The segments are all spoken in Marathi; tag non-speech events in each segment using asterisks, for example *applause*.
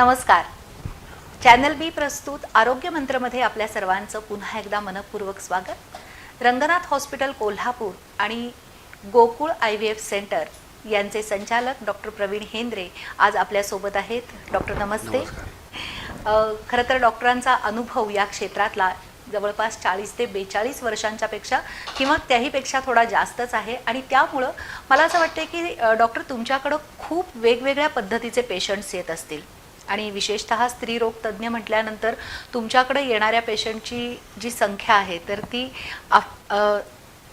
नमस्कार. चॅनल बी प्रस्तुत आरोग्य मंत्रमध्ये आपल्या सर्वांचं पुन्हा एकदा मनपूर्वक स्वागत. रंगनाथ हॉस्पिटल कोल्हापूर आणि Gokul I V F centre यांचे संचालक डॉक्टर प्रवीण हेंद्रे आज आपल्यासोबत आहेत. डॉक्टर नमस्ते. खरं तर डॉक्टरांचा अनुभव या क्षेत्रातला जवळपास चाळीस ते बेचाळीस वर्षांच्या पेक्षा किंवा त्याहीपेक्षा थोडा जास्तच आहे आणि त्यामुळं मला असं वाटतं की डॉक्टर तुमच्याकडं खूप वेगवेगळ्या पद्धतीचे पेशंट्स येत असतील. आणि विशेषतः स्त्रीरोग तज्ज्ञ म्हटल्यानंतर तुमच्याकडे येणाऱ्या पेशंटची जी संख्या आहे तर ती आप-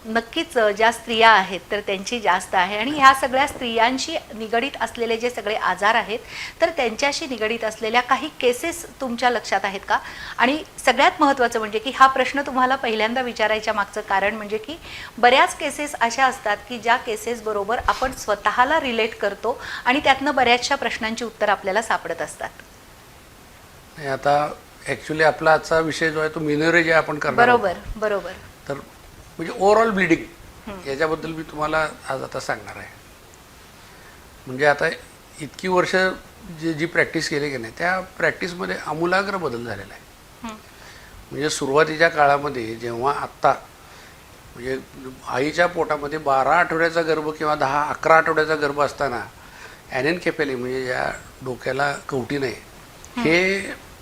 नक्कीच ज्या स्त्रिया आहेत तर त्यांची जास्त आहे. आणि ह्या सगळ्या स्त्रियांशी निगडीत असलेले जे सगळे आजार आहेत तर त्यांच्याशी निगडीत असलेल्या काही केसेस तुमच्या लक्षात आहेत का? आणि सगळ्यात महत्त्वाचं म्हणजे की हा प्रश्न तुम्हाला पहिल्यांदा विचारायच्या मागचं कारण म्हणजे की बऱ्याच केसेस अशा असतात की ज्या केसेस बरोबर आपण स्वतःला रिलेट करतो आणि त्यातनं बऱ्याचशा प्रश्नांची उत्तर आपल्याला सापडत असतात. आता ऍक्च्युली आपला आजचा विषय जो आहे तो मिनोरेज आपण आहोत. बरोबर बरोबर. तर म्हणजे ओव्हरऑल ब्लिडिंग याच्याबद्दल मी तुम्हाला आज आता सांगणार आहे. म्हणजे आता इतकी वर्ष जी जी प्रॅक्टिस केली की नाही त्या प्रॅक्टिसमध्ये आमूलाग्र बदल झालेला आहे. म्हणजे सुरुवातीच्या काळामध्ये जेव्हा आत्ता म्हणजे आईच्या पोटामध्ये बारा आठवड्याचा गर्भ किंवा दहा अकरा आठवड्याचा गर्भ असताना ॲनेनकेपेली म्हणजे या डोक्याला कवटी नाही हे.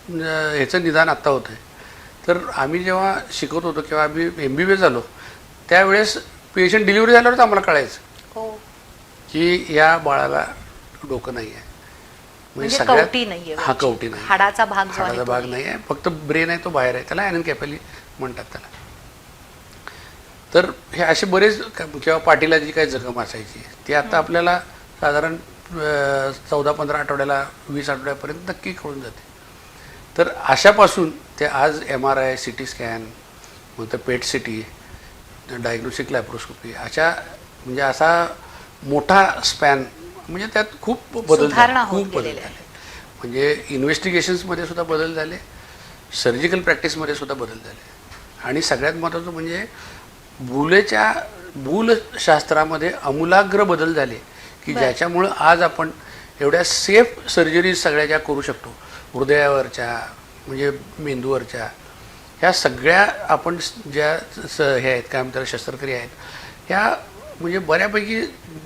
ह्याचं निदान आत्ता होतं आहे तर आम्ही जेव्हा शिकत होतो किंवा आम्ही एम बी बी झालो त्यावेळेस पेशंट डिलिव्हरी झाल्यावरच आम्हाला कळायचं. हो. की या बाळाला डोकं नाही आहे म्हणजे कवटी नाहीये हा कवटी नाही हाडाचा भाग जो आहे हाडाचा तो भाग नाही आहे फक्त ब्रेन आहे तो बाहेर आहे. त्याला ॲनन कॅपॅली म्हणतात त्याला. तर हे असे बरेच क- किंवा पाठीला जी काही जखम असायची ती आता आपल्याला साधारण चौदा पंधरा आठवड्याला वीस आठवड्यापर्यंत नक्की कळून जाते. तर अशापासून ते आज M R I C T scan नंतर PET C T diagnostic laparoscopy अशा म्हणजे असा मोठा स्पॅन म्हणजे त्यात खूप बदल खूप बदल झाले. म्हणजे इन्व्हेस्टिगेशन्समध्ये सुद्धा बदल झाले सर्जिकल प्रॅक्टिसमध्ये सुद्धा बदल झाले. आणि सगळ्यात महत्त्वाचं म्हणजे भूलेच्या भूलशास्त्रामध्ये आमूलाग्र बदल झाले की. ज्याच्यामुळं आज आपण एवढ्या सेफ सर्जरीज सगळ्या ज्या करू शकतो हृदयावरच्या म्हणजे मेंदूवरच्या ह्या सगळ्या आपण ज्या स हे आहेत काय म्हणतात शस्त्रक्रिया आहेत ह्या म्हणजे बऱ्यापैकी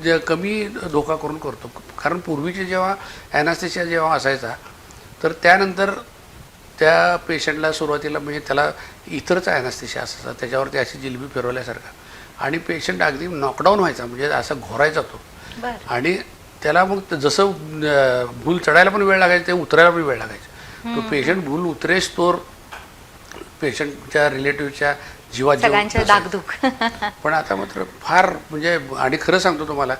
ज कमी धोका करून करतो. कारण पूर्वीचे जेव्हा ॲनास्थेशिया जेव्हा असायचा तर त्यानंतर त्या पेशंटला सुरुवातीला म्हणजे त्याला इतरचा ॲनास्थेशिया असायचा त्याच्यावरती अशी जिलबी फिरवल्यासारखा. आणि पेशंट अगदी नॉकडाऊन व्हायचा म्हणजे असा घोरायचा तो. आणि त्याला मग जसं भूल चढायला पण वेळ लागायचा ते उतरायला पण वेळ लागायचा. तो पेशंट भूल उतरेस तोर पेशंटच्या रिलेटिव्हच्या जीवात जीव सगळ्यांचे नसायचा. दागदुख. *laughs* पण आता मात्र फार म्हणजे आणि खरं सांगतो तुम्हाला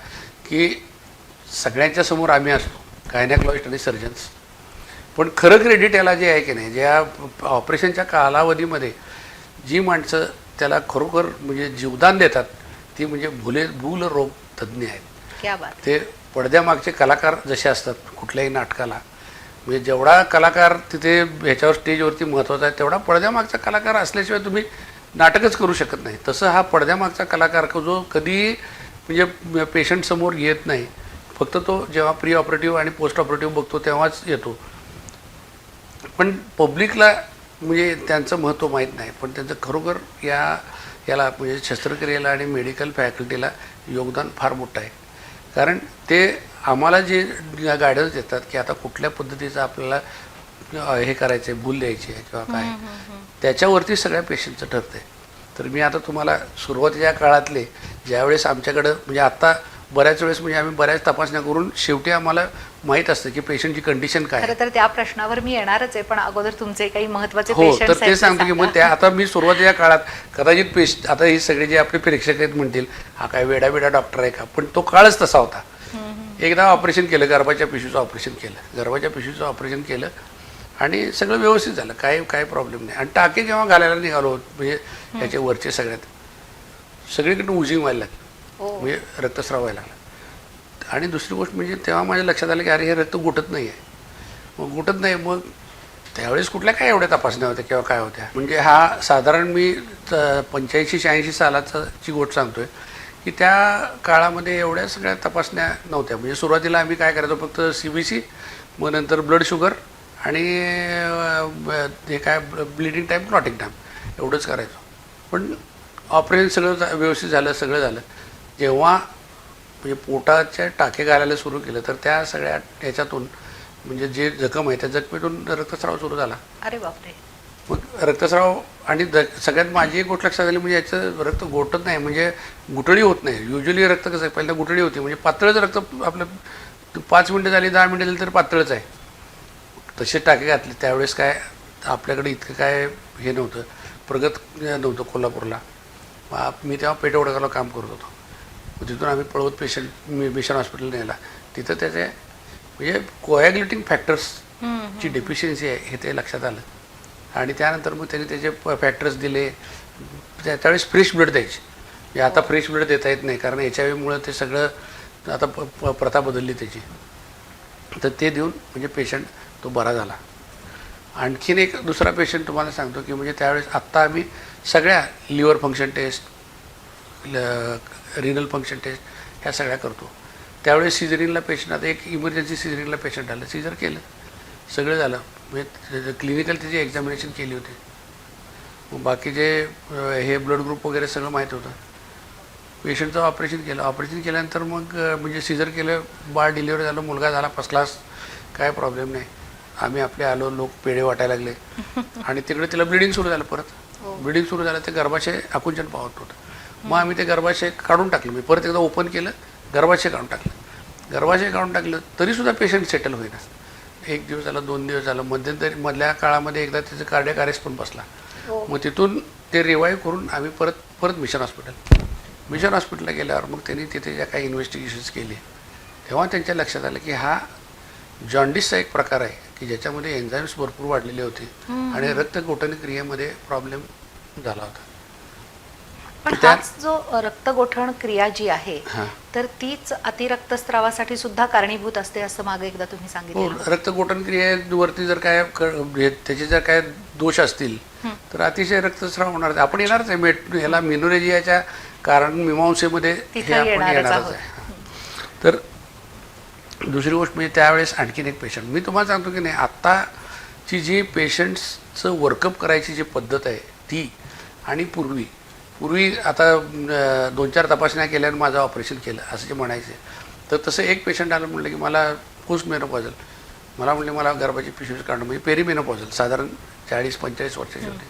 की सगळ्यांच्या समोर आम्ही असतो गायनॅकॉलॉजिस्ट आणि सर्जन्स पण खरं क्रेडिट याला जे आहे की नाही ज्या ऑपरेशनच्या कालावधीमध्ये जी माणसं त्याला खरोखर म्हणजे जीवदान देतात ती म्हणजे भुले भूल रोग तज्ज्ञ आहेत. ते पडद्यामागचे कलाकार जसे असतात कुठल्याही नाटकाला म्हणजे जेवढा कलाकार तिथे ह्याच्यावर स्टेजवरती महत्त्वाचा आहे तेवढा पडद्यामागचा कलाकार असल्याशिवाय तुम्ही नाटकच करू शकत नाही. तसं हा पडद्यामागचा कलाकार जो कधी म्हणजे पेशंट समोर येत नाही फक्त तो जेव्हा प्री ऑपरेटिव्ह आणि पोस्ट ऑपरेटिव्ह बघतो तेव्हाच येतो. पण पब्लिकला म्हणजे त्यांचं महत्त्व माहीत नाही पण त्यांचं खरोखर या याला म्हणजे शस्त्रक्रियेला आणि मेडिकल फॅकल्टीला योगदान फार मोठं आहे. कारण ते आम्हाला जे गायडन्स देतात की आता कुठल्या पद्धतीचं आपल्याला हे करायचं आहे भूल द्यायची आहे किंवा काय. त्याच्यावरती सगळ्या पेशंटचं ठरतं आहे तर मी आता तुम्हाला सुरुवातीच्या काळातले ज्यावेळेस आमच्याकडं म्हणजे आत्ता बऱ्याच वेळेस म्हणजे आम्ही बऱ्याच तपासण्या करून शेवटी आम्हाला माहीत असतं की पेशंटची कंडिशन काय. खरं तर त्या प्रश्नावर मी येणारच आहे पण अगोदर तुमचे काही महत्त्वाचे हो तर ते सांगतो की मग त्या आता मी सुरुवातीच्या काळात कदाचित पेश आता हे सगळे जे आपले प्रेक्षक आहेत म्हणतील हा काय वेडा वेडा डॉक्टर आहे का? पण तो काळच तसा होता. एकदा ऑपरेशन केलं गर्भाच्या पिशवीचं ऑपरेशन केलं गर्भाच्या पिशवीचं ऑपरेशन केलं आणि सगळं व्यवस्थित झालं काय काय प्रॉब्लेम नाही. आणि टाके जेव्हा घालायला निघालो म्हणजे याचे वरचे सगळ्यात सगळीकडून उजी व्हायला लागली. हो. म्हणजे रक्तस्राव व्हायला लागला. आणि दुसरी गोष्ट म्हणजे तेव्हा माझ्या लक्षात आलं की अरे हे रक्त गुटत नाही आहे मग गुटत नाही मग त्यावेळेस कुठल्या काय एवढ्या तपासण्या होत्या किंवा काय होत्या? म्हणजे हा साधारण मी पंच्याऐंशी शहाऐंशी सालाची गोष्ट सांगतोय की त्या काळामध्ये एवढ्या सगळ्या तपासण्या नव्हत्या. म्हणजे सुरुवातीला आम्ही काय करायचो फक्त सी बी सी मग नंतर ब्लड शुगर आणि हे काय ब्लिडिंग टाईम क्लॉटिंग टाईम एवढंच करायचो. पण ऑपरेशन सगळं व्यवस्थित झालं सगळं झालं. जेव्हा म्हणजे पोटाचे टाके घालायला सुरू केलं तर त्या सगळ्या ह्याच्यातून म्हणजे जे जखम आहे त्या जखमेतून रक्तस्राव सुरू झाला. अरे बापरे. मग रक्तस्राव आणि सगळ्यात माझी एक गोष्ट लक्षात आली म्हणजे याचं रक्त गोटत नाही म्हणजे गुठळी होत नाही. युजली रक्त कसं आहे पहिल्यांदा गुठळी होती म्हणजे पातळच रक्त आपलं पाच मिनटं झाली दहा मिनटं झाली तर पातळच आहे. तसे टाके घातले त्यावेळेस काय आपल्याकडे इतकं काय हे नव्हतं प्रगत नव्हतं कोल्हापूरला. मी तेव्हा पेटवडगावला काम करत होतो. तिथून आम्ही पळवत पेशंट मी मिशन हॉस्पिटल नेला तिथं त्याचे म्हणजे कोॲग्युलेटिंग फॅक्टर्सची डेफिशियन्सी आहे हे ते लक्षात आलं. आणि त्यानंतर मग त्यांनी त्याचे फॅक्टर्स दिले. त्या- त्यावेळेस फ्रेश ब्लड द्यायचे. म्हणजे आता फ्रेश ब्लड देता येत नाही कारण एच आय व्हीमुळं ते सगळं आता प- प- प्रथा बदलली त्याची. तर ते देऊन म्हणजे पेशंट तो बरा झाला. आणखीन एक दुसरा पेशंट तुम्हाला सांगतो की म्हणजे त्यावेळेस आत्ता आम्ही सगळ्या liver function test renal function test ह्या सगळ्या करतो. त्यावेळेस सिझरिनला पेशंट आता एक इमर्जन्सी सिझरिनला पेशंट आलं. सिझर केलं. सगळं झालं. म्हणजे क्लिनिकल त्याची एक्झामिनेशन केली होती. मग बाकीचे हे ब्लड ग्रुप वगैरे सगळं माहीत होतं. पेशंटचं ऑपरेशन केलं. ऑपरेशन केल्यानंतर मग म्हणजे सिझर केलं बाळ डिलिव्हरी झालं मुलगा झाला फर्स्ट क्लास काय प्रॉब्लेम नाही. आम्ही आपले आलो लोक पेढे वाटायला लागले. *laughs* आणि तिकडे तिला ब्लिडिंग सुरू झालं परत. ब्लिडिंग सुरू झालं ते गर्भाशय आकुंचन पावत होतं. मग आम्ही ते गर्भाशय काढून टाकलं. मी परत एकदा ओपन केलं गर्भाशय काढून टाकलं. गर्भाशय काढून टाकलं तरीसुद्धा पेशंट सेटल होईना. एक दिवस झाला दोन दिवस झालं मध्यंतरी मधल्या काळामध्ये एकदा त्याचं कार्डियक अरेस्ट पण बसला. हो. मग तिथून ते रिवाईव्ह करून आम्ही परत परत मिशन हॉस्पिटल मिशन हॉस्पिटलला गेल्यावर मग त्यांनी तिथे ज्या काही इन्व्हेस्टिगेशन्स केले तेव्हा त्यांच्या लक्षात आलं की हा जॉन्डिसचा एक प्रकार आहे की ज्याच्यामध्ये एन्झाईम्स भरपूर वाढलेले होते आणि रक्तगोठण क्रियेमध्ये प्रॉब्लेम झाला होता. पण हाच जो रक्तगोठण क्रिया जी आहे हां. तर तीच अतिरक्तस्रावासाठी सुद्धा कारणीभूत असते असं मागे एकदा तुम्ही हो सांगितलं रक्तगोठण क्रियेवरती जर काय हे- त्याचे जर काय दोष असतील तर अतिशय रक्तस्राव होणार. आपण येणारच आहे मेट याला मिनोरेजियाच्या कारण मीमांसेमध्ये हे आपण येणारच. आहे. तर दुसरी गोष्ट म्हणजे त्यावेळेस आणखीन एक पेशंट मी तुम्हाला सांगतो की नाही आत्ताची जी पेशंट्सचं वर्कअप करायची जी पद्धत आहे ती आणि पूर्वी पूर्वी आता दोन चार तपासण्या केल्यानं माझं ऑपरेशन केलं असं जे म्हणायचे. तर तसं एक पेशंट आलं म्हटलं की मला पोस्ट मेनोपॉझल मला म्हणले मला गर्भाची पिशवी काढणं म्हणजे पेरीमेनोपॉझल साधारण चाळीस पंचेचाळीस वर्षाची होते.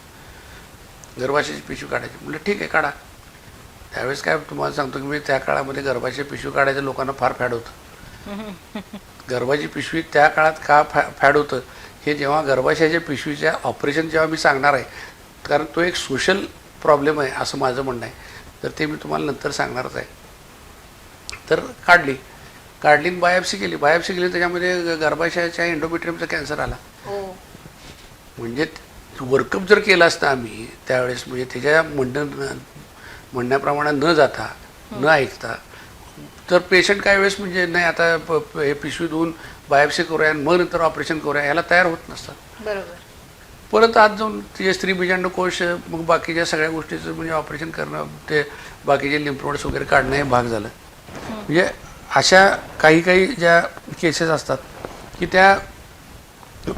गर्भाशयाची पिशवी काढायची. म्हटलं ठीक आहे काढा. त्यावेळेस काय तुम्हाला सांगतो की मी त्या काळामध्ये गर्भाची पिशवी काढायचं लोकांना फार फॅड होतं. गर्भाची पिशवी त्या काळात का फॅ फॅड होतं हे जेव्हा गर्भाशयाच्या पिशवीच्या ऑपरेशन जेव्हा मी सांगणार आहे कारण तो एक सोशल प्रॉब्लेम आहे असं माझं म्हणणं आहे. तर ते मी तुम्हाला नंतर सांगणारच आहे. तर काढली. काढली आणि बायोप्सी केली. बायोप्सी केली त्याच्यामध्ये गर्भाशयाच्या एंडोमेट्रियमचा कॅन्सर आला. हो. म्हणजे वर्कअप जर केलं असतं आम्ही त्यावेळेस म्हणजे त्याच्या म्हणणं म्हणण्याप्रमाणे न जाता न ऐकता तर पेशंट काही वेळेस म्हणजे नाही आता हे पिशवी धुवून बायोप्सी करूया आणि मग नंतर ऑपरेशन करूया. याला तयार होत नसतात. बरोबर. परत आज जाऊन तिचे स्त्री बीजांड कोश मग बाकीच्या सगळ्या गोष्टीचं म्हणजे ऑपरेशन करणं ते बाकीचे लिम्फनोड्स वगैरे काढणं हे भाग झालं. म्हणजे अशा काही काही ज्या केसेस असतात की त्या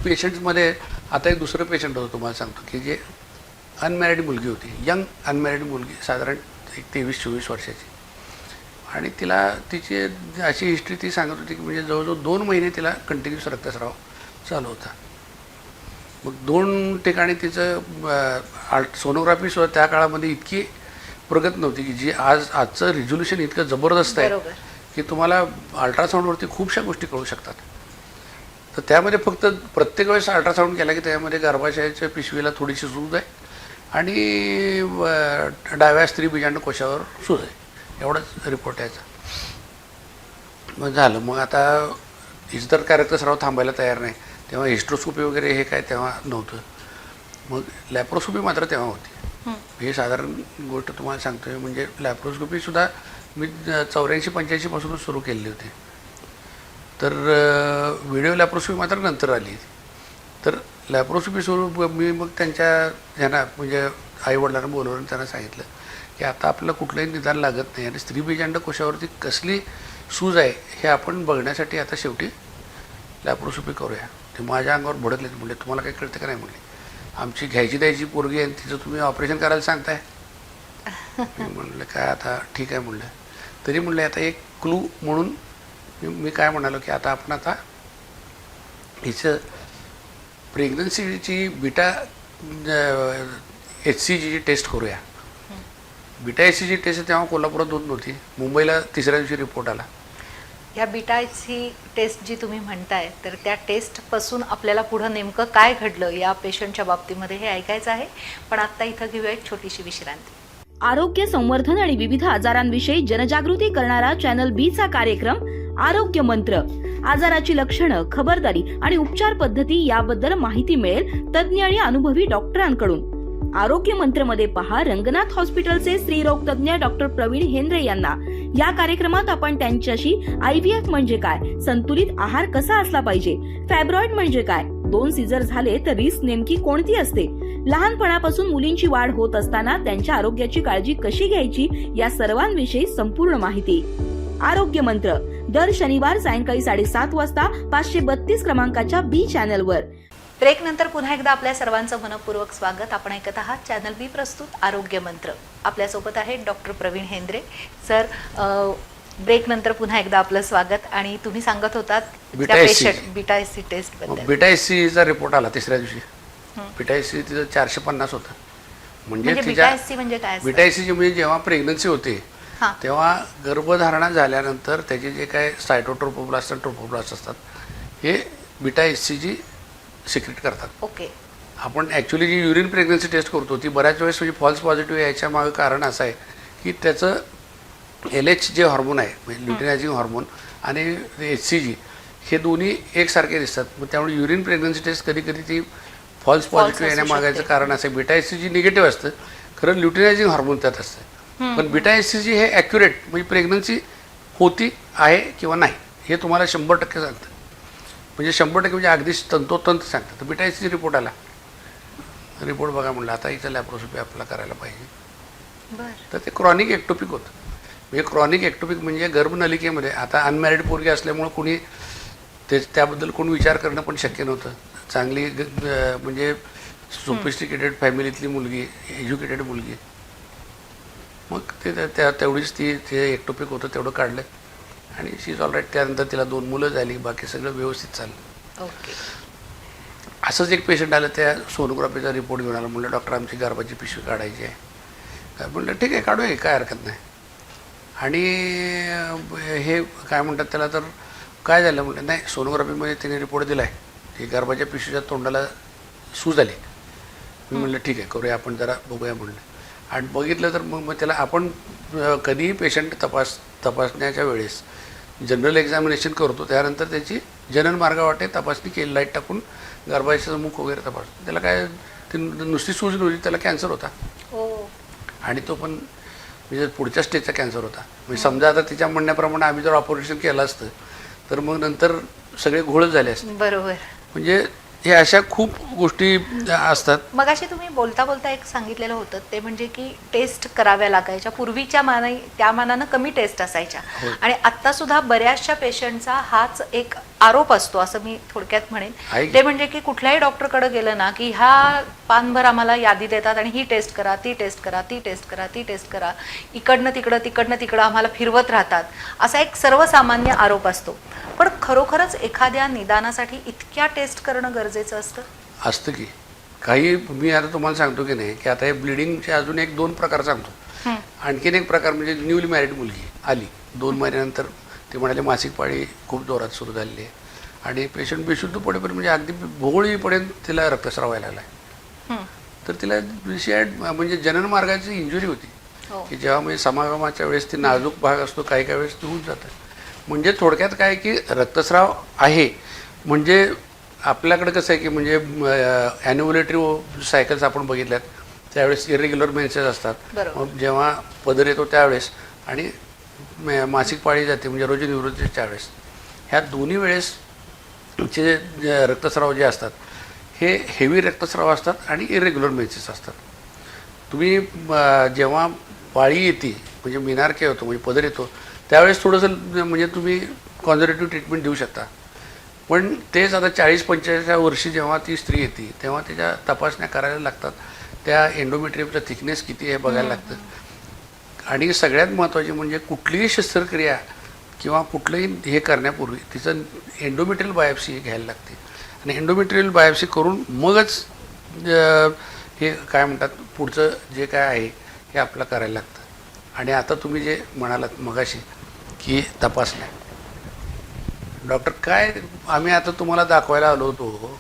पेशंट्समध्ये आता एक दुसरं पेशंट होतं तुम्हाला सांगतो की जे अनमॅरिड मुलगी होती यंग अनमॅरिड मुलगी साधारण एक तेवीस चोवीस वर्षाची. आणि तिला तिची अशी हिस्ट्री ती सांगत होती की म्हणजे जवळजवळ दोन महिने तिला कंटिन्युअस रक्तस्राव चालू होता. मग दोन ठिकाणी तिचं आल्ट सोनोग्राफी सुद्धा त्या काळामध्ये इतकी प्रगत नव्हती की जी आज आजचं रिझोल्युशन इतकं जबरदस्त आहे की तुम्हाला अल्ट्रासाऊंडवरती खूपशा गोष्टी कळू शकतात. तर त्यामध्ये फक्त प्रत्येक वेळेस अल्ट्रासाऊंड केला की त्यामध्ये गर्भाशयाच्या पिशवीला थोडीशी सूज आहे आणि डाव्या स्त्री बीजांड कोशावर सूज आहे. एवढाच रिपोर्ट यायचा मग झालं. मग आता हिच तर काय रक्तस्राव थांबायला तयार नाही. तेव्हा हिस्ट्रोस्कोपी वगैरे हे काय तेव्हा नव्हतं. मग लॅप्रोस्कोपी मात्र तेव्हा होती. हं. साधारण गोष्ट तुम्हाला सांगतोय. म्हणजे लॅप्रोस्कोपीसुद्धा मी चौऱ्याऐंशी पंच्याऐंशीपासूनच सुरू केलेली होती. तर व्हिडिओ लॅप्रोस्कोपी मात्र नंतर आली. तर लॅप्रोस्कोपी सुरू मी मग त्यांच्या ह्यांना म्हणजे आईवडिलांना बोलवून त्यांना सांगितलं की आता आपल्याला कुठलंही निदान लागत नाही आणि स्त्री बीजांड कोशावरती कसली सूज आहे हे आपण बघण्यासाठी आता शेवटी लॅप्रोस्कोपी करूया. ते माझ्या अंगावर भडकलेत म्हणले. तुम्हाला काही कळतं का नाही म्हणले. आमची घ्यायची द्यायची पोरगी आहे आणि तिचं तुम्ही ऑपरेशन करायला सांगताय. म्हणलं काय आता ठीक आहे म्हणलं. तरी म्हणलं आता एक क्लू म्हणून मी- काय म्हणालो की आता आपण आता हिचं प्रेग्नन्सीची बिटा एच सी जीची टेस्ट करूया. बिटा एच सीची टेस्ट तेव्हा कोल्हापुरात होत. नव्हती मुंबईला तिसऱ्या दिवशी रिपोर्ट आला. ह्या बिटाची टेस्ट जी तुम्ही म्हणताय तर त्या टेस्टपासून आपल्याला पुढं नेमकं काय घडलं या पेशंटच्या बाबतीमध्ये हे ऐकायचं आहे. पण आत्ता इथं घेऊया एक छोटीशी विश्रांती. आरोग्य संवर्धन आणि विविध आजारांविषयी जनजागृती करणारा चॅनल बी चा कार्यक्रम आरोग्य मंत्र. आजाराची लक्षणं खबरदारी आणि उपचार पद्धती याबद्दल माहिती मिळेल तज्ज्ञ आणि अनुभवी डॉक्टरांकडून. आरोग्य मंत्रमध्ये पहा रंगनाथ हॉस्पिटलचे स्त्रीरोग तज्ज्ञ डॉक्टर प्रवीण हेंद्रे यांना. या कार्यक्रमात आपण त्यांच्याशी आयव्हीएफ म्हणजे काय संतुलित आहार कसा असला पाहिजे फॅब्रॉइड म्हणजे काय दोन सीझर झाले तर रिस्क नेमकी कोणती असते लहानपणापासून मुलींची वाढ होत असताना त्यांच्या आरोग्याची काळजी कशी घ्यायची या सर्वांविषयी संपूर्ण माहिती. आरोग्य मंत्र दर शनिवार सायंकाळी साडेसात वाजता पाचशे बत्तीस क्रमांकाच्या बी चॅनलवर. ब्रेक नंतर पुन्हा एकदा आपल्या सर्वांचं मनपूर्वक स्वागत. आपण ऐकत आहात चॅनल बी प्रस्तुत आरोग्य मंत्र. आपल्यासोबत आहेत doctor Praveen Hendre. Sir break नंतर पुन्हा एकदा आपलं स्वागत. आणि तुम्ही सांगत होतात beta S test beta report आला तिसऱ्या दिवशी. बिटा एस तिचं चारशे पन्नास होतं. म्हणजे म्हणजे तिच्या बिटा एस सी म्हणजे काय? बिटा एस म्हणजे जेव्हा प्रेग्नन्सी होते हां. तेव्हा गर्भधारणा झाल्यानंतर त्याचे जे काय सायटोट्रोपोब्लास्ट आणि ट्रोपोब्लास्ट असतात हे बिटा एस सीची सिक्रेट करतात. ओके आपण ॲक्च्युली जी युरिन प्रेग्नन्सी टेस्ट करतो ती बऱ्याच वेळेस म्हणजे फॉल्स पॉझिटिव्ह यायच्या मागं कारण असं आहे की त्याचं एल एच जे हॉर्मोन आहे म्हणजे ल्युटिनायझिंग हॉर्मोन आणि एच सी जी हे दोन्ही एकसारखे दिसतात. मग त्यामुळे युरिन प्रेग्नन्सी टेस्ट कधी कधी ती फॉल्स पॉझिटिव्ह येण्यामागायचं. कारण असं आहे. Beta H C G negative असतं खरं ल्युटिनायझिंग हॉर्मोन त्यात असतं. पण बिटा एच सी जी हे ॲक्युरेट म्हणजे प्रेग्नन्सी होती आहे किंवा नाही हे तुम्हाला शंभर टक्के सांगतं. म्हणजे शंभर टक्के म्हणजे अगदी तंतोतंत सांगतं तर बिटा एच सी रिपोर्ट आला. रिपोर्ट बघा म्हणलं आता इथं लॅप्रोस्कोपी आपल्याला करायला पाहिजे. बर. तर ते क्रॉनिक एक्टोपिक होतं. म्हणजे क्रॉनिक एक्टोपिक म्हणजे गर्भनलिकेमध्ये आता अनमॅरिड पोरगी असल्यामुळं कोणी ते त्याबद्दल कोण विचार करणं पण शक्य नव्हतं. चांगली म्हणजे सोफिस्टिकेटेड फॅमिलीतली मुलगी एज्युकेटेड मुलगी. मग ते तेवढीच ती ते एक्टोपिक होतं तेवढं काढलं. आणि शी ऑल राईट त्यानंतर तिला दोन मुलं झाली बाकी सगळं व्यवस्थित चाललं. ओके असंच एक पेशंट आलं त्या सोनोग्राफीचा रिपोर्ट घेऊन आला. म्हणलं डॉक्टर आमची गर्भाची पिशवी काढायची आहे. काय म्हणलं ठीक आहे काढूया काय हरकत नाही. आणि हे काय म्हणतात त्याला तर काय झालं? म्हटलं नाही सोनोग्राफीमध्ये त्याने रिपोर्ट दिला आहे की गर्भाच्या पिशवीच्या तोंडाला सूज आली. मी म्हणलं ठीक आहे करूया आपण जरा बघूया. म्हणलं. आणि बघितलं तर मग मग त्याला आपण कधीही पेशंट तपास तपासण्याच्या वेळेस जनरल एक्झामिनेशन करतो त्यानंतर त्याची जनन मार्गावाटे तपासणी केली लाइट टाकून गर्भाशयाचं मुख वगैरे तपासतो. त्याला काय ती नुसती सूज नव्हती त्याला कॅन्सर होता. हो. आणि तो पण म्हणजे पुढच्या स्टेजचा कॅन्सर होता. म्हणजे समजा आता तिच्या म्हणण्याप्रमाणे आम्ही जर ऑपरेशन केलं असतं तर मग नंतर सगळे घोळच झाले असते. बरोबर. म्हणजे हे अशा खूप गोष्टी असतात. मग अशी तुम्ही बोलता बोलता एक सांगितलेलं होतं ते म्हणजे की टेस्ट कराव्या लागायच्या. पूर्वीच्या मानाने त्या मानानं कमी टेस्ट असायच्या. आणि आता सुद्धा बऱ्याचशा पेशंटचा हाच एक आरोप असतो असं मी थोडक्यात म्हणेन? ते म्हणजे की कुठल्याही डॉक्टरकडे गेलं ना की ह्या पानभर आम्हाला यादी देतात आणि ही टेस्ट करा ती टेस्ट करा ती टेस्ट करा ती टेस्ट करा. इकडनं तिकडं तिकडनं तिकडं आम्हाला फिरवत राहतात. असा एक सर्वसामान्य आरोप असतो. पण खरोखरच एखाद्या निदानासाठी इतक्या टेस्ट करणं गरजेचं असतं? असतं की. काही मी आता तुम्हाला सांगतो की नाही की आता हे ब्लिडिंगचे अजून एक दोन प्रकार सांगतो. आणखीन एक प्रकार म्हणजे न्यूली मॅरिड मुलगी आली. दोन महिन्यानंतर ते म्हणाले मासिक पाळी खूप जोरात सुरू झालेली आहे. आणि पेशंट बेशुद्ध पडेपर्यंत म्हणजे अगदी भोवळीपर्यंत तिला रक्तस्राव व्हायला लागला आहे. तर तिला विषय म्हणजे जनन मार्गाची इंजुरी होती. हो. की जेव्हा म्हणजे समागमाच्या वेळेस ती नाजूक भाग असतो काही काही वेळेस ते होऊन जातं. म्हणजे थोडक्यात काय की रक्तस्राव आहे. म्हणजे आपल्याकडे कसं आहे की म्हणजे ॲन्युलेटरी सायकल्स आपण बघितल्यात. त्यावेळेस इरेग्युलर मेन्सेस असतात. जेव्हा पदर येतो त्यावेळेस आणि मासिक पाळी जाते म्हणजे रोजी निवृत्तीच्या वेळेस. ह्या दोन्ही वेळेस चे जे रक्तस्राव जे असतात हे हेवी रक्तस्राव असतात आणि इरेग्युलर मेन्सेस असतात. तुम्ही जेव्हा पाळी येते म्हणजे मिनारके होतो म्हणजे पदर येतो त्यावेळेस थोडंसं म्हणजे तुम्ही कॉन्झर्वेटिव्ह ट्रीटमेंट देऊ शकता. पण तेच आता चाळीस पंचेचाळीसच्या वर्षी जेव्हा ती स्त्री येते तेव्हा त्याच्या तपासण्या करायला लागतात. त्या एंडोमेट्रियमचा थिकनेस किती आहे बघायला लागतं. आणि सगळ्यात महत्त्वाची म्हणजे कुठलीही शस्त्रक्रिया किंवा कुठलंही हे करण्यापूर्वी तिचं एंडोमेट्रियल बायोप्सी घ्यायला लागते. आणि एंडोमेट्रियल बायोप्सी करून मगच हे काय म्हणतात पुढचं जे काय आहे हे आपलं करायला लागतं. आणि आता तुम्ही जे म्हणालात मगाशी की तपासण्या. डॉक्टर काय आम्ही आता तुम्हाला दाखवायला आलो होतो.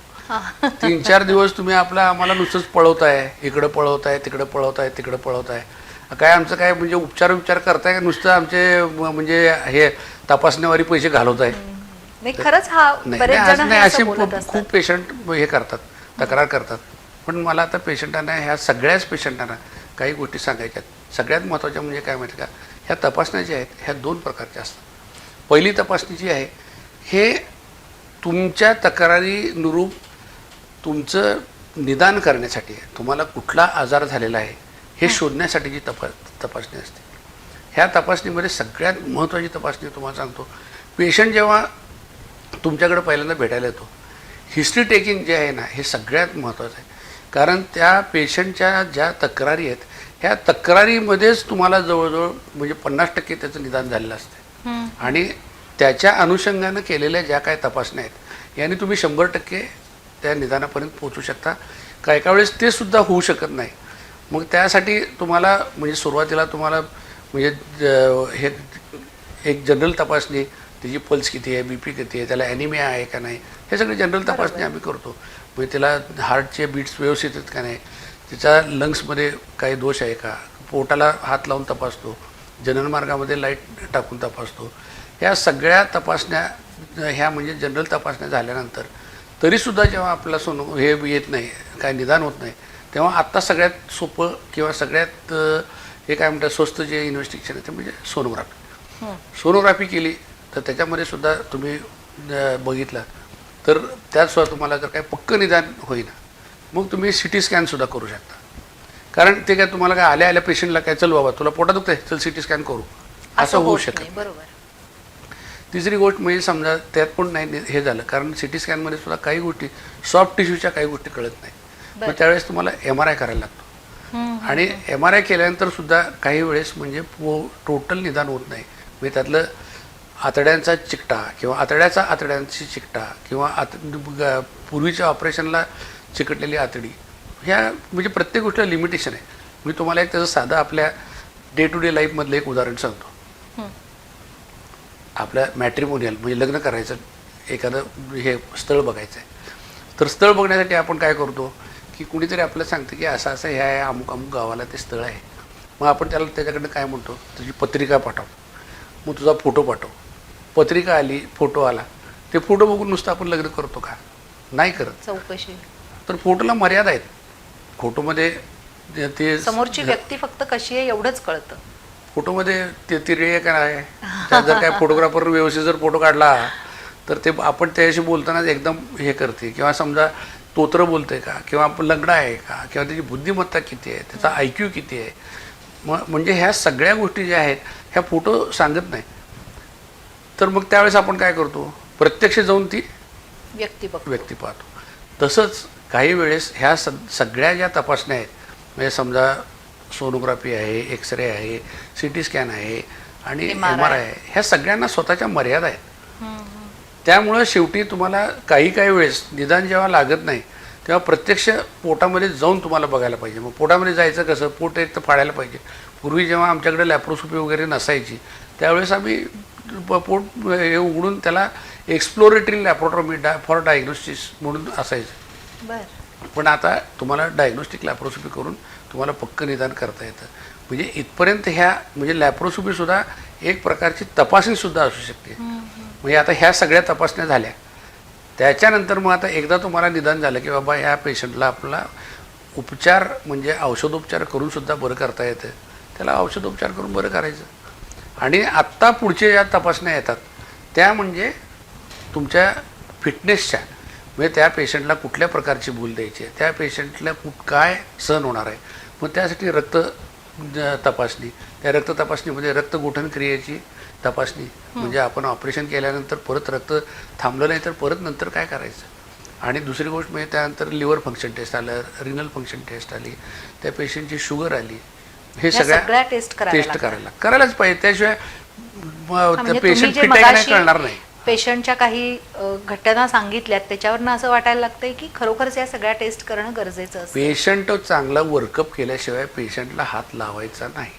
तीन चार दिवस तुम्ही आपला आम्हाला नुसतंच पळवताय इकडं पळवताय तिकडं पळवताय तिकडं पळवताय. काय आमचं काय म्हणजे उपचार उपचार करताय का? नुसतं आमचे म्हणजे हे तपासण्यावारी पैसे घालवताय नाही खरंच हा नाही बरेच नाही, जण असं नाही खूप पेशंट हे करतात तक्रार करतात. पण मला आता पेशंटांना ह्या सगळ्याच पेशंटांना काही गोष्टी सांगायच्या सगळ्यात महत्त्वाच्या म्हणजे काय माहिती का? ह्या तपासण्या ज्या आहेत ह्या दोन प्रकारच्या असतात. पहिली तपासणी जी आहे हे तुमच्या तक्रारीनुरूप तुमचं निदान करण्यासाठी आहे. तुम्हाला कुठला आजार झालेला आहे हे शोधण्यासाठीची तपा तपासणी असते. ह्या तपासणीमध्ये सगळ्यात महत्त्वाची तपासणी तुम्हाला सांगतो. पेशंट जेव्हा तुमच्याकडे पहिल्यांदा भेटायला येतो हिस्ट्री टेकिंग जे आहे ना हे सगळ्यात महत्त्वाचं आहे. कारण त्या पेशंटच्या ज्या तक्रारी आहेत ह्या तक्रारीमध्येच तुम्हाला जवळजवळ म्हणजे पन्नास टक्के त्याचं निदान झालेलं असते. आणि त्याच्या अनुषंगानं केलेल्या ज्या काय तपासण्या आहेत याने तुम्ही शंभर टक्के त्या निदानापर्यंत पोहोचू शकता. काय काय वेळेस ते सुद्धा होऊ शकत नाही. मग त्यासाठी तुम्हाला म्हणजे सुरुवातीला तुम्हाला म्हणजे ज- हे एक जनरल तपासणी त्याची पल्स किती आहे बी पी किती आहे त्याला ॲनिमिया आहे का नाही हे सगळे जनरल तपासणी आम्ही करतो. म्हणजे त्याला हार्टचे बीट्स व्यवस्थित आहेत का नाही त्याच्या लंग्समध्ये काही दोष आहे का पोटाला हात लावून तपासतो जननमार्गामध्ये लाइट टाकून तपासतो. ह्या सगळ्या तपासण्या ह्या म्हणजे जनरल तपासण्या झाल्यानंतर तरीसुद्धा जेव्हा आपल्याला सोनो हे येत नाही काय निदान होत नाही तेव्हा आत्ता सगळ्यात सोपं किंवा सगळ्यात हे काय म्हणतात स्वस्त जे इन्व्हेस्टिगेशन आहे ते म्हणजे सोनोग्राफी हम्म. सोनोग्राफी केली तर त्याच्यामध्ये सुद्धा तुम्ही बघितलं. तर त्यात सुद्धा तुम्हाला जर काय पक्क निदान होईना मग तुम्ही सी टी स्कॅनसुद्धा करू शकता. कारण ते काय तुम्हाला काय आल्या आल्या पेशंटला काय चल बाबा तुला पोटात दुखतंय चल सी टी स्कॅन करू. असं होऊ शकत बरोबर. तिसरी गोष्ट म्हणजे समजा त्यात पण नाही हे झालं. कारण सी टी स्कॅनमध्ये सुद्धा काही गोष्टी सॉफ्ट टिश्यूच्या काही गोष्टी कळत नाही मग. त्यावेळेस तुम्हाला एम आर आय करायला लागतो. आणि एम आर आय केल्यानंतर सुद्धा काही वेळेस म्हणजे टोटल निदान होत नाही म्हणजे त्यातलं आतड्यांचा चिकटा किंवा आतड्याचा आतड्यांची चिकटा किंवा आत पूर्वीच्या ऑपरेशनला चिकटलेली आतडी ह्या म्हणजे प्रत्येक गोष्ट लिमिटेशन आहे मी तुम्हाला एक त्याचं साधं आपल्या डे टू डे लाईफमधलं एक उदाहरण सांगतो हम्म. आपलं मॅट्रिमोनियल म्हणजे लग्न करायचं एखादं हे स्थळ बघायचं आहे तर स्थळ बघण्यासाठी आपण काय करतो की कुणीतरी आपल्याला सांगतं की असं असं हे आहे अमुक अमुक गावाला ते स्थळ आहे. मग आपण त्याला त्याच्याकडनं काय म्हणतो? तुझी पत्रिका पाठव. मग तुझा फोटो पाठव. पत्रिका आली फोटो आला. ते फोटो बघून नुसतं आपण लग्न करतो का? नाही करत. चौकशी. तर फोटोला मर्यादा आहेत. फोटोमध्ये ते- समोरची व्यक्ती फक्त कशी आहे एवढंच कळतं. फोटोमध्ये ते तिरळी आहे का नाही? त्यात जर काय फोटोग्राफर व्यवस्थित जर फोटो काढला तर ते आपण त्याच्याशी बोलतानाच एकदम हे करते. किंवा समजा तोत्र बोलतंय का? किंवा आपण लंगडा आहे का? किंवा त्याची बुद्धिमत्ता किती आहे? त्याचा आय क्यू किती आहे? मग म्हणजे ह्या सगळ्या गोष्टी ज्या आहेत ह्या फोटो सांगत नाही. तर मग त्यावेळेस आपण काय करतो? प्रत्यक्ष जाऊन ती व्यक्ती व्यक्ती पाहतो. तसंच काही वेळेस ह्या स सगळ्या ज्या तपासण्या आहेत म्हणजे समजा सोनोग्राफी आहे एक्सरे आहे सी टी स्कॅन आहे आणि एम. आर आय आहे ह्या सगळ्यांना स्वतःच्या मर्यादा आहेत. त्यामुळं शेवटी तुम्हाला काही काही वेळेस निदान जेव्हा लागत नाही तेव्हा प्रत्यक्ष पोटामध्ये जाऊन तुम्हाला बघायला पाहिजे. मग पोटामध्ये जायचं कसं? पोट एक तर फाडायला पाहिजे. पूर्वी जेव्हा आमच्याकडे लॅप्रोस्कोपी वगैरे नसायची त्यावेळेस आम्ही पोट हे उघडून त्याला एक्सप्लोरेटरी लॅप्रोटॉमी डा फॉर डायग्नोस्टिस म्हणून असायचं. बर. पण आता तुम्हाला डायग्नोस्टिक लॅप्रोस्कोपी करून तुम्हाला पक्क निदान करता येतं. म्हणजे इथपर्यंत ह्या म्हणजे लॅप्रोस्कोपीसुद्धा एक प्रकारची तपासणीसुद्धा असू शकते. म्हणजे आता ह्या सगळ्या तपासण्या झाल्या. त्याच्यानंतर मग आता एकदा तुम्हाला निदान झालं की बाबा ह्या पेशंटला आपला उपचार म्हणजे औषधोपचार करूनसुद्धा बरं करता येतं. त्याला औषधोपचार करून बरं करायचं. आणि आत्ता पुढचे ज्या तपासण्या येतात त्या म्हणजे तुमच्या फिटनेसच्या. म्हणजे त्या पेशंटला कुठल्या प्रकारची भूल द्यायची आहे? त्या पेशंटला कुठ काय सहन होणार आहे? मग त्यासाठी रक्त ज- तपासणी. त्या रक्त तपासणीमध्ये रक्त क्रियेची तपासणी. म्हणजे आपण ऑपरेशन केल्यानंतर परत रक्त थांबलं नाही तर परत नंतर काय करायचं? आणि दुसरी गोष्ट म्हणजे त्यानंतर लिव्हर फंक्शन टेस्ट आलं रिनल फंक्शन टेस्ट आली त्या पेशंटची शुगर आली. हे सगळ्या टेस्ट टेस्ट. करायला. करायलाच पाहिजे. त्याशिवाय म्हणजे पेशंट जे फिट नाही कळणार नाही. पेशंटच्या काही घटना सांगितल्यात त्याच्यावरनं असं वाटायला लागतंय की खरोखरच या सगळ्या टेस्ट करणं गरजेचं असतं. पेशंट चांगला वर्कअप केल्याशिवाय पेशंटला हात लावायचा नाही.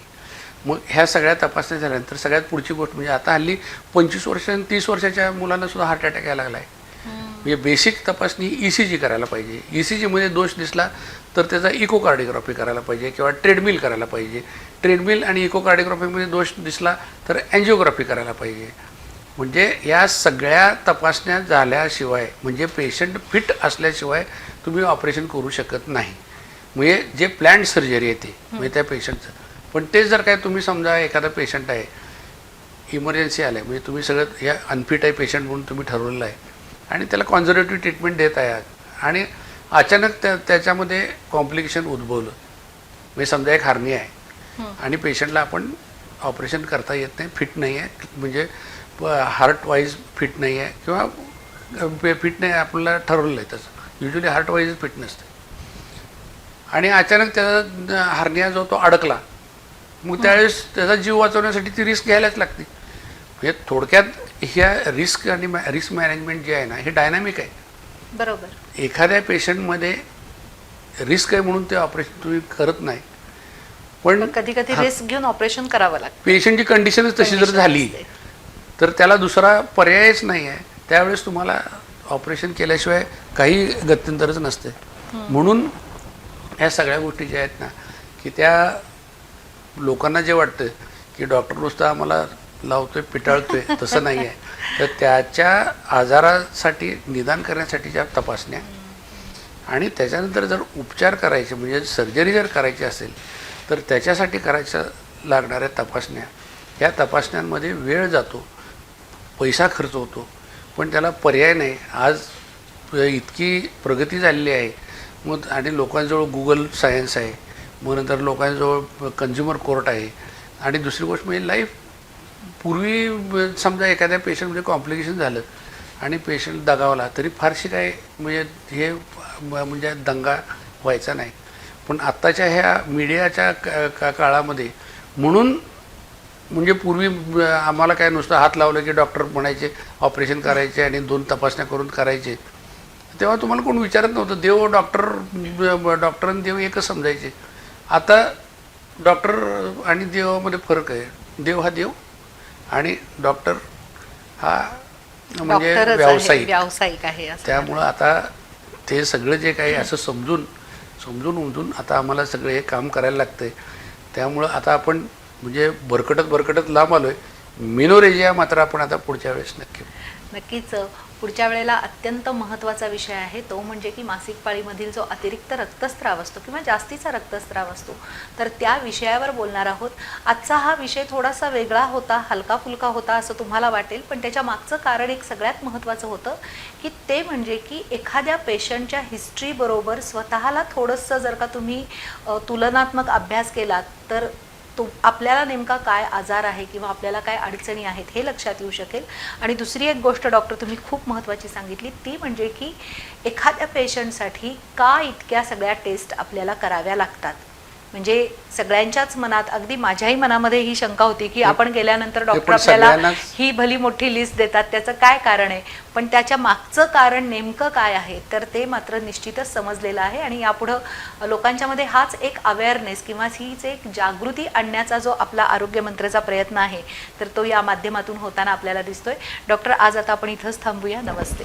मग ह्या सगळ्या तपासण्या झाल्यानंतर सगळ्यात पुढची गोष्ट म्हणजे आता हल्ली पंचवीस वर्ष आणि तीस वर्षाच्या मुलांना सुद्धा हार्ट अटॅक यायला लागला आहे म्हणजे बेसिक तपासणी ई सी जी करायला पाहिजे. ई सी जीमध्ये दोष दिसला तर त्याचा इकोकार्डिओग्राफी करायला पाहिजे किंवा ट्रेडमिल करायला पाहिजे. ट्रेडमिल आणि इकोकार्डिओग्राफीमध्ये दोष दिसला तर अँजिओग्राफी करायला पाहिजे. म्हणजे या सगळ्या तपासण्या झाल्याशिवाय म्हणजे पेशंट फिट असल्याशिवाय तुम्ही ऑपरेशन करू शकत नाही. म्हणजे जे प्लॅन्ड सर्जरी येते म्हणजे त्या पेशंटचं. पण ते जर काय तुम्ही समजा एखादा पेशंट आहे इमर्जन्सी आलं आहे म्हणजे तुम्ही सगळं या अनफिट आहे पेशंट म्हणून तुम्ही ठरवलेलं आहे आणि त्याला कॉन्झर्वेटिव्ह ट्रीटमेंट देत आहे आणि अचानक त्या त्याच्यामध्ये कॉम्प्लिकेशन उद्भवलं. म्हणजे समजा एक हार्नी आहे. आणि पेशंटला आपण ऑपरेशन करता येत नाही फिट नाही आहे. म्हणजे हार्ट वाईज फिट नाही आहे किंवा फिट नाही आपल्याला ठरवलेलं आहे तसं. युजली हार्ट वाईज फिट नसते. आणि अचानक त्याचा हार्निया जो तो अडकला. मग त्यावेळेस त्याचा जीव वाचवण्यासाठी ती रिस्क घ्यायलाच लागते. म्हणजे थोडक्यात ह्या रिस्क आणि रिस्क मॅनेजमेंट जे आहे ना हे डायनामिक आहे. बरोबर. एखाद्या पेशंटमध्ये रिस्क आहे म्हणून ते ऑपरेशन तुम्ही करत नाही. पण कधी कधी हा. रिस्क घेऊन ऑपरेशन करावं लागतं. पेशंटची कंडिशनच तशी जर झाली. तर त्याला दुसरा पर्यायच नाही आहे. त्यावेळेस तुम्हाला ऑपरेशन केल्याशिवाय काही गत्यंतरच नसते. म्हणून ह्या सगळ्या गोष्टी ज्या आहेत ना की त्या लोकांना जे वाटतं की डॉक्टर नुसतं आम्हाला लावतोय पिटाळतोय तसं नाही आहे तर त्याच्या आजारासाठी निदान करण्यासाठीच्या तपासण्या आणि त्याच्यानंतर जर उपचार करायचे म्हणजे सर्जरी जर करायची असेल तर त्याच्यासाठी करायच्या लागणाऱ्या तपासण्या. या तपासण्यांमध्ये वेळ जातो पैसा खर्च होतो पण त्याला पर्याय नाही. आज इतकी प्रगती झालेली आहे. मग आणि लोकांजवळ गुगल सायन्स आहे. मग नंतर लोकांजवळ कन्झ्युमर कोर्ट आहे. आणि दुसरी गोष्ट म्हणजे लाईफ पूर्वी समजा एखाद्या पेशंटमध्ये कॉम्प्लिकेशन झालं आणि पेशंट दगावला तरी फारशी काय म्हणजे हे म- म्हणजे दंगा व्हायचा नाही. पण आत्ताच्या ह्या मीडियाच्या का- काळामध्ये म्हणून म्हणजे पूर्वी आम्हाला काय नुसतं हात लावलं की डॉक्टर म्हणायचे ऑपरेशन करायचे आणि दोन तपासण्या करून करायचे. तेव्हा तुम्हाला कोण विचारत नव्हतं देव डॉक्टर डॉक्टर आणि देव एकच समजायचे. आता डॉक्टर आणि देवामध्ये फरक आहे. देव हा देव आणि डॉक्टर हा म्हणजे डॉक्टरच आहे व्यावसायिक. व्यावसायिक आहे असं. त्यामुळं आता ते सगळं जे काही असं समजून समजून उमजून आता आम्हाला सगळं हे काम करायला लागतंय. त्यामुळं आता आपण म्हणजे बरकटत बरकटत लांब आलोय. मिनोरेजिया मात्र आपण आता पुढच्या वेळेस नक्की नक्कीच पुढच्या वेळेला अत्यंत महत्त्वाचा विषय आहे तो म्हणजे की मासिक पाळीमधील जो अतिरिक्त रक्तस्राव असतो किंवा जास्तीचा रक्तस्राव असतो तर त्या विषयावर बोलणार आहोत. आजचा हा विषय थोडासा वेगळा होता हलका फुलका होता असं तुम्हाला वाटेल पण त्याच्या मागचं कारण एक सगळ्यात महत्त्वाचं होतं की ते म्हणजे की एखाद्या पेशंटच्या हिस्ट्रीबरोबर स्वतःला थोडंसं जर का तुम्ही तुलनात्मक अभ्यास केलात तर तो आपल्याला नेमका काय आजार आहे किंवा आपल्याला काय अडचणी आहेत हे लक्षात येऊ शकेल. आणि दुसरी एक गोष्ट डॉक्टर तुम्ही खूप महत्त्वाची सांगितली ती म्हणजे की एखाद्या पेशंटसाठी का इतक्या सगळ्या टेस्ट आपल्याला कराव्या लागतात? म्हणजे सगळ्यांच्याच मनात अगदी माझ्याही मनामध्ये ही शंका होती की आपण गेल्यानंतर डॉक्टर आपल्याला ही भली मोठी लिस्ट देतात त्याचं काय कारण आहे? पण त्याच्या मागचं कारण नेमकं काय आहे? तर ते मात्र निश्चितच समजलेलं आहे आणि यापुढं लोकांच्यामध्ये हाच एक अवेअरनेस किंवा हीच एक जागृती आणण्याचा जो आपला आरोग्य मंत्र्याचा प्रयत्न आहे तर तो या माध्यमातून होताना आपल्याला दिसतोय. डॉक्टर आज आता आपण इथंच थांबूया. नमस्ते.